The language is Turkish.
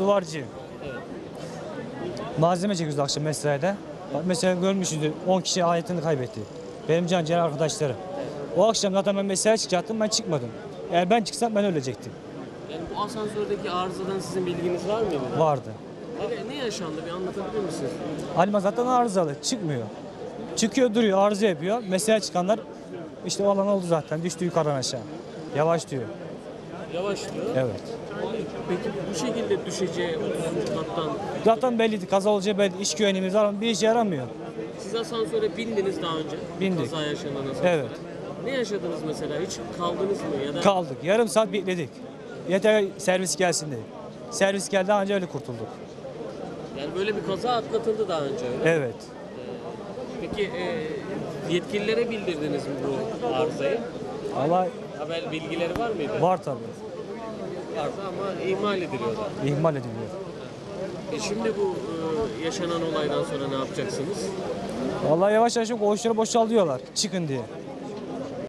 Duvarcıyım. Malzeme çekiyoruz akşam mesaide. Mesela görmüşsünüzdür 10 kişi hayatını kaybetti. Benim can ciğer arkadaşlarım. O akşam zaten ben mesaiye çıkacaktım ben çıkmadım. Eğer ben çıksam ben ölecektim. Yani bu asansördeki arızadan sizin bilginiz var mıydı? Vardı. Ne, ne yaşandı bir anlatabilir misiniz? Halima zaten arızalı çıkmıyor. Çıkıyor duruyor arıza yapıyor. Mesaiye çıkanlar işte o alan oldu zaten düştü yukarıdan aşağı. Yavaş diyor. Yavaş diyor. Evet. Peki bu şekilde düşeceği 30. kattan Zaten belliydi kaza olacağı belli. İş güvenliğimiz var ama bir işe yaramıyor. siz asansöre bindiniz daha önce. Bindik. Kaza yaşanan asansöre. Evet. Ne yaşadınız mesela? Hiç kaldınız mı ya da Kaldık. Yarım saat bekledik. Yeter servis gelsin diye. Servis geldi anca öyle kurtulduk. yani böyle bir kaza atlatıldı daha önce öyle. Evet. Peki e, yetkililere bildirdiniz mi bu arızayı? Allah Haber bilgileri var mıydı? var tabii. Vardı ama ihmal ediliyorlar. İhmal ediliyor. E şimdi bu e, yaşanan olaydan sonra ne yapacaksınız? Vallahi yavaş yavaş koğuşları boşaltıyorlar. Çıkın diye.